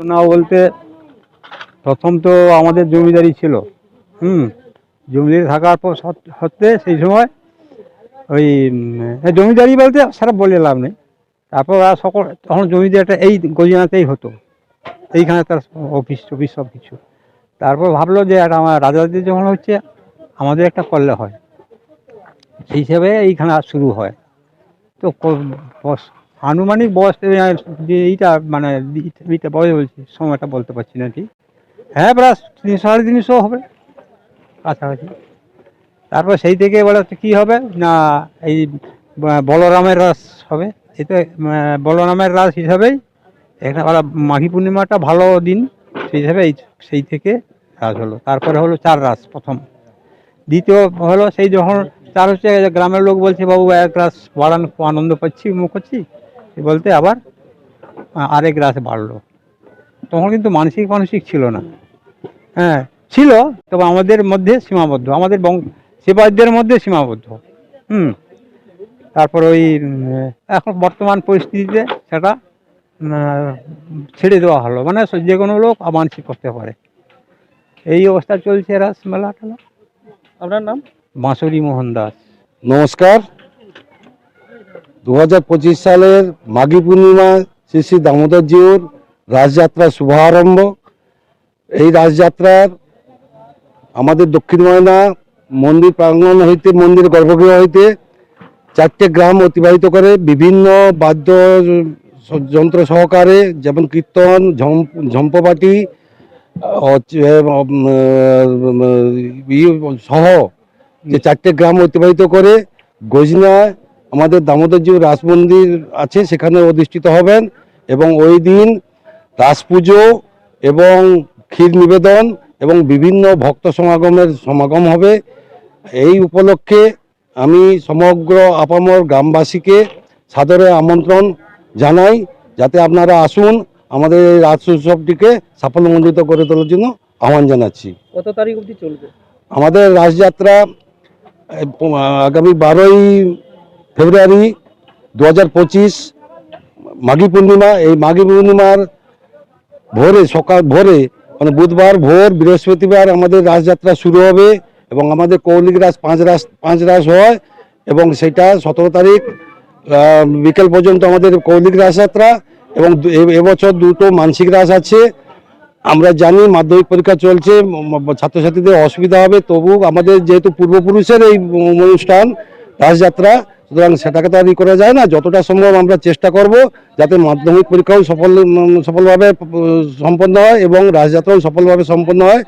ঘটনা বলতে প্রথম তো আমাদের জমিদারি ছিল, হুম, জমিদারি থাকার পর সত- সত্ত্বে সেই সময় ওই জমিদারি বলতে সারা বলে লাভ নেই। তারপর আর সকল, তখন জমিদারিটা এই গজিনাতেই হতো, এইখানে তার অফিস, টফিস সব কিছু। তারপর ভাবলো যে একটা আমার রাজাদের যখন হচ্ছে, আমাদের একটা করলে হয়। সেই হিসেবে এইখানে শুরু হয়। তো আনুমানিক বয়স যে এইটা মানে এই- এইটা বয়স বলছি সময়টা বলতে পারছি না ঠিক। হ্যাঁ প্রায় তিন, সাড়ে তিনশো হবে, কাছাকাছি। তারপর সেই থেকে হচ্ছে কী হবে? না, এই বলরামের রাস হবে। তো বলরামের রাস হিসাবেই একটা ওরা মাঘী পূর্ণিমাটা ভালো দিন, সেই হিসাবে এই সেই থেকে রাস হলো। তারপরে হলো চার রাস প্রথম। দ্বিতীয় হলো সেই যখন, চার হচ্ছে গ্রামের লোক বলছে, বাবু, এক রাস বাড়ান, আনন্দ পাচ্ছি, মুখ করছি বলতে আবার আরেক রাস বাড়লো। তখন কিন্তু মানসিক মানসিক ছিল না। হ্যাঁ ছিল তবে আমাদের মধ্যে সীমাবদ্ধ। আমাদের বং সেবায়তদের মধ্যে সীমাবদ্ধ। হুম। তারপর ওই এখন বর্তমান পরিস্থিতিতে সেটা ছেড়ে দেওয়া হলো। মানে যে কোনো লোক মানসিক করতে পারে। এই অবস্থা চলছে রাস মেলা আপনার নাম? বাঁশরী মোহন দাস। নমস্কার। দু হাজার পঁচিশ সালের মাঘী পূর্ণিমা শ্রী শ্রী দামোদর জিউর রাসযাত্রার শুভারম্ভ। এই রাসযাত্রার আমাদের দক্ষিণ ময়না মন্দির প্রাঙ্গণ হইতে, মন্দির গর্ভগৃহ হইতে চারটে গ্রাম অতিবাহিত করে বিভিন্ন বাদ্য যন্ত্র সহকারে যেমন কীর্তন ঝম ঝম্পপাটি সহ যে চারটে গ্রাম অতিবাহিত করে গজনায় আমাদের দামোদরজি রাস মন্দির আছে সেখানে অধিষ্ঠিত হবেন এবং ওই দিন রাস পুজো এবং ক্ষীর নিবেদন এবং বিভিন্ন ভক্ত সমাগমের সমাগম হবে। এই উপলক্ষে আমি সমগ্র আপামর গ্রামবাসীকে সাদরে আমন্ত্রণ জানাই যাতে আপনারা আসুন আমাদের এই রাস উৎসবটিকে সাফল্যমণ্ডিত করে তোলার জন্য আহ্বান জানাচ্ছি। কত তারিখ অবধি চলবে? আমাদের রাসযাত্রা আগামী বারোই ফেব্রুয়ারি দু হাজার পঁচিশ মাঘী পূর্ণিমা, এই মাঘী পূর্ণিমার ভোরে, সকাল ভোরে মানে বুধবার ভোর, বৃহস্পতিবার আমাদের রাসযাত্রা শুরু হবে এবং আমাদের কৌলিক রাস পাঁচ রাস পাঁচ রাস হয় এবং সেটা সতেরো তারিখ বিকেল পর্যন্ত আমাদের কৌলিক রাসযাত্রা এবং এবছর দুটো মানসিক রাস আছে। আমরা জানি মাধ্যমিক পরীক্ষা চলছে ছাত্রছাত্রীদের অসুবিধা হবে, তবু আমাদের যেহেতু পূর্বপুরুষের এই অনুষ্ঠান রাসযাত্রা সুতরাং সেটাকে তো আর ই করা যায় না। যতটা সম্ভব আমরা চেষ্টা করব যাতে মাধ্যমিক পরীক্ষাও সফল সফলভাবে সম্পন্ন হয় এবং রাসযাত্রাও সফলভাবে সম্পন্ন হয়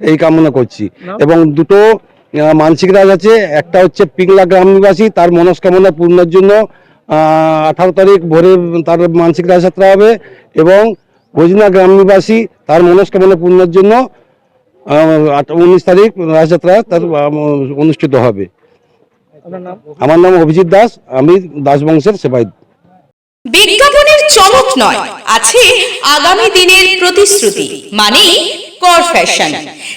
এই কামনা করছি। এবং দুটো মানসিক রাজ আছে। একটা হচ্ছে পিংলা গ্রাম নিবাসী তার মনস্কামনা পূর্ণের জন্য আঠারো তারিখ ভোরে তার মানসিক রাজযাত্রা হবে এবং গজিনা গ্রাম নিবাসী তার মনস্কামনা পূর্ণের জন্য উনিশ তারিখ রাজযাত্রা তার অনুষ্ঠিত হবে। আমার নাম অভিজিৎ দাস আমি দাস বংশের সেবাই বিজ্ঞাপনের চমক নয় আছে আগামী দিনের প্রতিশ্রুতি মানে কর ফ্যাশন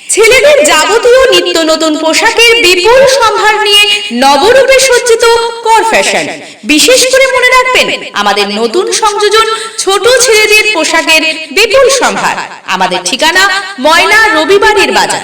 ছেলেদের যাবতীয় নিত্য নতুন পোশাকের বিপুল সম্ভার নিয়ে নবরূপে সজ্জিত কর ফ্যাশন বিশেষ করে মনে রাখবেন আমাদের নতুন সংযোজন ছোট ছেলেদের পোশাকের বিপুল সম্ভার। আমাদের ঠিকানা ময়না রবিবারের বাজার।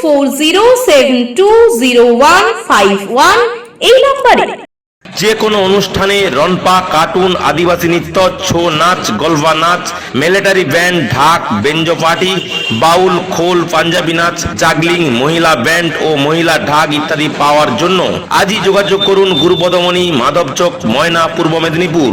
four zero seven two zero one five one এই নম্বরে। যে কোনো অনুষ্ঠানে রনপা কার্টুন, আদিবাসী নৃত্য, ছৌ নাচ, গলফা নাচ, মিলিটারি ব্যান্ড, ঢাক, বেঞ্জো পার্টি, বাউল, খোল, পাঞ্জাবি নাচ, জাগলিং, মহিলা ব্যান্ড ও মহিলা ঢাক ইত্যাদি পাওয়ার জন্য আজই যোগাযোগ করুন গুরুপদমণি, মাধবচক, ময়না, পূর্ব মেদিনীপুর।